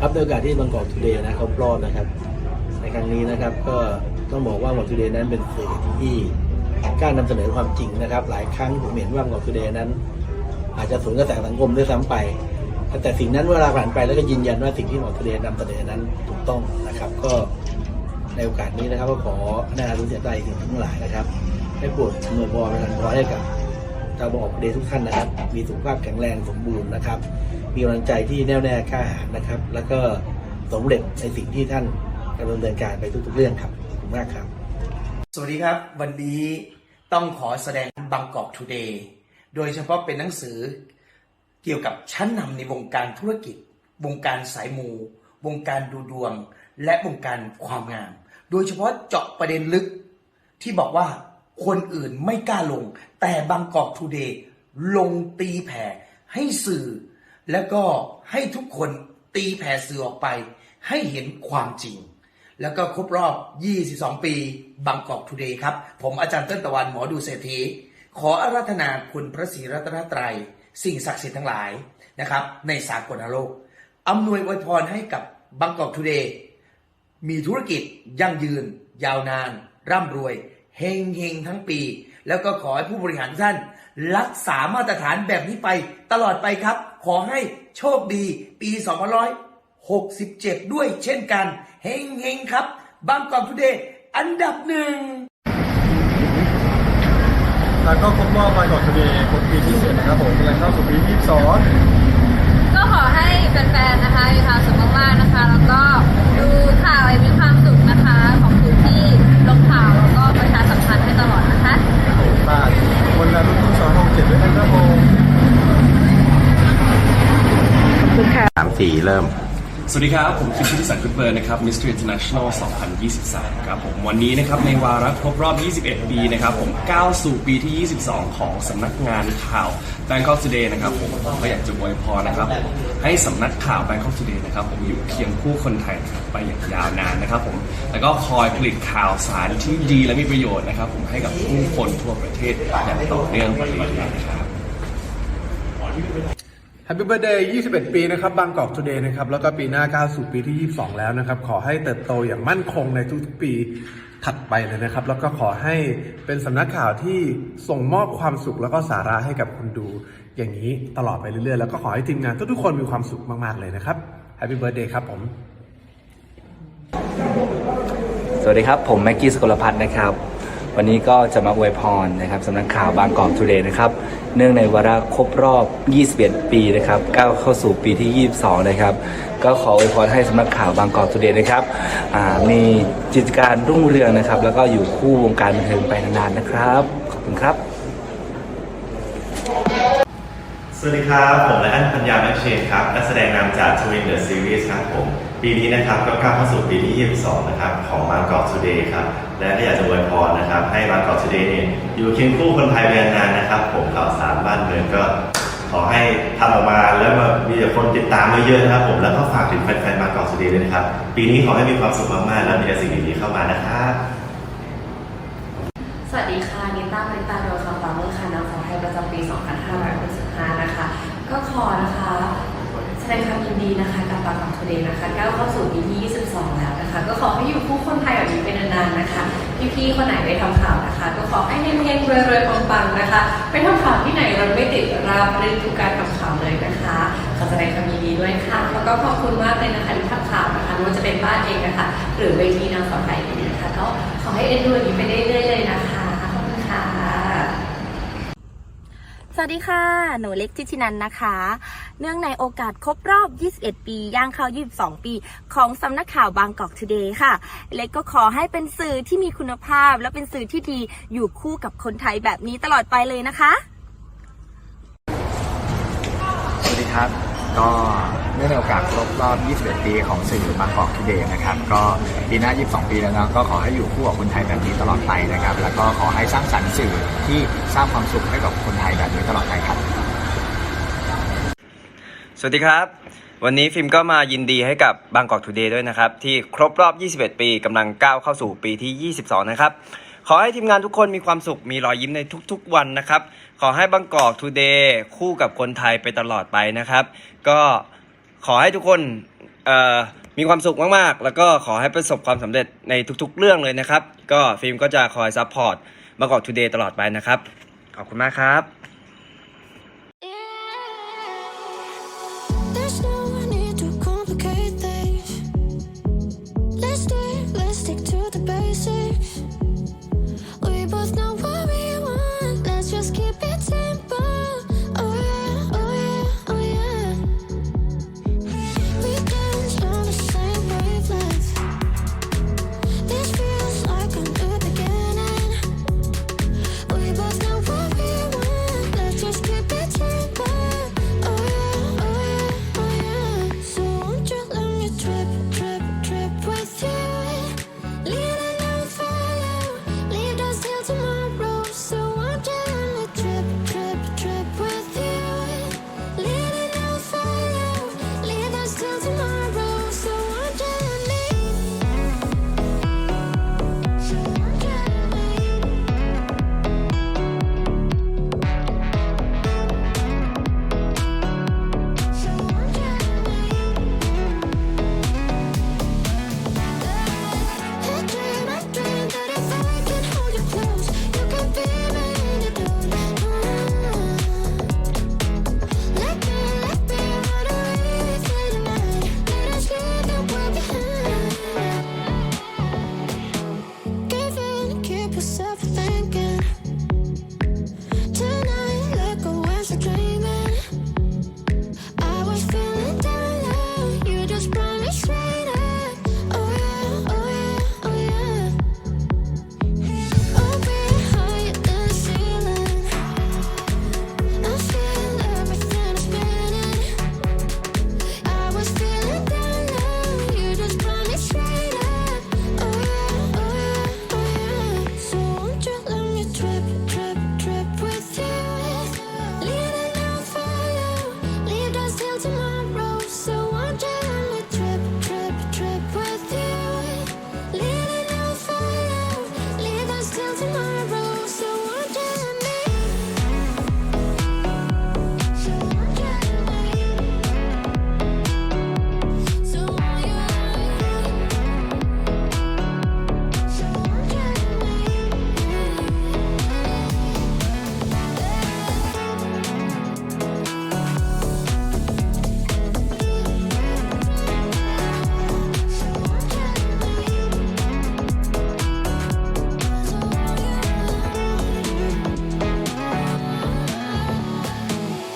ครับในโอกาสที่บางกอกทูเดย์นะครบรอบนะครับ ในครั้งนี้นะครับก็ต้องบอกว่าบางกอกทูเดย์นั้นเป็นสื่อที่กล้านำเสนอความจริงนะครับ หลายครั้งผมเห็นว่าบางกอกทูเดย์นั้น อาจจะสวนกระแสสังคมด้วยซ้ำไป แต่สิ่งนั้นเวลาผ่านไปแล้วก็ยืนยันว่าสิ่งที่บางกอกทูเดย์นำเสนอนั้นถูกต้องนะครับ ก็ในโอกาสนี้นะครับก็ขอแนะนำรู้เสียใจสิ่งทั้งหลายนะครับ ให้โปรดเมื่อพอประทานพรให้กับชาวบออกเดย์ทุกท่านนะครับ มีสุขภาพแข็งแรงสมบูรณ์นะครับ มีกำลังใจที่แน่วแน่กล้าหาญนะครับ แล้วก็สำเร็จในสิ่งที่ท่านกำลังดำเนินการไปทุกๆเรื่องครับขอบคุณมากครับ สวัสดีครับ วันนี้ต้องขอแสดงบางกอกทูเดย์โดยเฉพาะเป็นหนังสือเกี่ยวกับชั้นนำในวงการธุรกิจ วงการสายมู วงการดูดวง และวงการความงาม โดยเฉพาะเจาะประเด็นลึกที่บอกว่าคนอื่นไม่กล้าลง แต่บางกอกทูเดย์ลงตีแผ่ให้สื่อ แล้วก็ให้ทุกคนตีแผ่สื่อออกไป ให้เห็นความจริง แล้วก็ครบรอบ 22 ปีบางกอกทูเดย์ครับ ผมอาจารย์เต้นตะวันหมอดูเศรษฐี ขออาราธนาคุณพระศรีรัตนตรัย สิ่งศักดิ์สิทธิ์ทั้งหลายนะครับ ในสากลโลกอำนวยอวยพรให้กับบางกอกทูเดย์มีธุรกิจยั่งยืน ยาวนาน ร่ำรวยเฮงเฮงทั้งปี แล้วก็ขอให้ผู้บริหารท่าน รักษามาตรฐานแบบนี้ไปตลอดไปครับ ขอให้โชคดีปี2567 ด้วยเช่นกัน เฮงเฮงครับบางกอกทุเดย์อันดับหนึ่งแล้วก็ครบรอบวันก่อนทุเลคนปีที่เจ็ดนะครับผมกำลังเข้าสู่ปีที่สอง ก็ขอให้แฟนๆ นะคะมีความสุขมากๆ นะคะ แล้วก็ดูข่าวอย่างมีความสุขนะคะ ของคุณที่ลงข่าวแล้วก็ประชาสัมพันธ์ให้ตลอดนะคะ ฝากคนละรุ่นสองหกเจ็ดด้วยนะครับผม สี่เริ่ม สวัสดีครับ ผมคิมพิสันคุณเบิร์นนะครับ Mr. International 2023 ครับผมวันนี้นะครับในวาระครบรอบ 21 ปีนะครับผมก้าวสู่ปีที่ 22 ของสำนักงานข่าว Bangkok Today นะครับผมผมก็อยากจะอวยพรนะครับผมให้สำนักข่าว Bangkok Today นะครับผมอยู่เคียงคู่คนไทยนะครับไปอย่างยาวนานนะครับผมแล้วก็คอยผลิตข่าวสารที่ดีและมีประโยชน์นะครับผมให้กับผู้คนทั่วประเทศอย่างต่อเนื่องไปเรื่อยๆนะครับ แฮปปี้เบ t ร์เดย์ 21 ปีนะครับ บางกอกทูเดย์นะครับ แล้วก็ปีหน้าก้าวสู่ปีที่ 22 แล้วนะครับ ขอให้เติบโตอย่างมั่นคงในทุกๆปีถัดไปเลยนะครับ แล้วก็ขอให้เป็นสำนักข่าวที่ส่งมอบความสุขแล้วก็สาระให้กับคนดูอย่างนี้ตลอดไปเรื่อยๆ แล้วก็ขอให้ทีมงานทุกๆคนมีความสุขมากๆเลยนะครับแฮปปี้เบ t ร์เดย์ครับผม สวัสดีครับ ผมแม็กกี้สกลพัฒน์นะครับ วันนี้ก็จะมาอวยพรนะครับสำนักข่าวบางกอกทูเดย์นะครับ เนื่องในวาระครบรอบ 21 ปีนะครับก้าวเข้าสู่ปีที่ 22 นะครับ ก็ขออวยพรให้สำนักข่าวบางกอกทูเดย์นะครับมีจิตการรุ่งเรืองนะครับ แล้วก็อยู่คู่วงการบันเทิงไปนานๆนะครับ ขอบคุณครับ สวัสดีครับ ผมและอันปัญญาแม็กเชนครับนักแสดงนำจาก Twin The Series ครับผม ปีนี้นะครับก็ก้าวเข้าสู่ปีที่ 22 นะครับ ของบางกอก Today ครับ และก็อยากจะอวยพรนะครับ ให้บางกอก Today เนี่ยอยู่เคียงคู่คนไทยไปนานๆนะครับ ผมข่าวสารบ้านเมืองก็ขอให้ทำออกมาแล้วมามีคนติดตามเยอะๆนะครับ ผมแล้วก็ฝากถึงแฟนๆบางกอก Today ด้วยนะครับ ปีนี้ขอให้มีความสุขมากๆ แล้วมีแต่สิ่งดีๆเข้ามานะครับสวัสดีค่ะ อนะคะ แสดงความยินดีนะคะกับบางกอกทูเดย์นะคะก้าวเข้าสู่ปีที่ 22 แล้วนะคะ ก็ขอให้อยู่คู่คนไทยแบบนี้เป็นนานๆนะคะ พี่ๆ คนไหนไปทำข่าวนะคะ ก็ขอให้เฮงๆรวยๆปังๆนะคะ ไปทำข่าวที่ไหนเราไม่ติดราบรื่นทุกการทำข่าวเลยนะคะ ขอแสดงความยินดีด้วยค่ะ แล้วก็ขอบคุณมากเลยนะคะที่ทำข่าวนะคะไม่ว่าจะเป็นบ้านเองนะคะ หรือเวทีนางสาวไทยเองนะคะ ก็ขอให้เอ็นดูอย่างนี้ไปเรื่อยๆเลยนะคะ ขอบคุณค่ะ สวัสดีค่ะ หนูเล็กทิชินันนะคะ เนื่องในโอกาสครบรอบ 21 ปี ย่างเข้า 22 ปี ของสำนักข่าวบางกอกทูเดย์ค่ะ เล็กก็ขอให้เป็นสื่อที่มีคุณภาพ และเป็นสื่อที่ดีอยู่คู่กับคนไทยแบบนี้ตลอดไปเลยนะคะ สวัสดีครับ ก็เนื่องในโอกาสครบรอบ 21 ปีของสื่อบางกอกทูเดย์นะครับ ก็ปีหน้า 22 ปีแล้วนะก็ขอให้อยู่คู่กับคนไทยแบบนี้ตลอดไปนะครับ แล้วก็ขอให้สร้างสรรค์สื่อที่สร้างความสุขให้กับคนไทยแบบนี้ตลอดไปครับ สวัสดีครับ วันนี้ฟิล์มก็มายินดีให้กับบางกอกทูเดย์ด้วยนะครับ ที่ครบรอบ 21 ปีกำลังก้าวเข้าสู่ปีที่ 22 นะครับ ขอให้ทีมงานทุกคนมีความสุขมีรอยยิ้มในทุกๆวันนะครับ ขอให้บางกอกทูเดย์คู่กับคนไทยไปตลอดไปนะครับ ก็ขอให้ทุกคนมีความสุขมากๆ แล้วก็ขอให้ประสบความสำเร็จในทุกๆ เรื่องเลยนะครับ ก็ฟิล์มก็จะคอยซัพพอร์ตบางกอกทูเดย์ตลอดไปนะครับ ขอบคุณมากครับ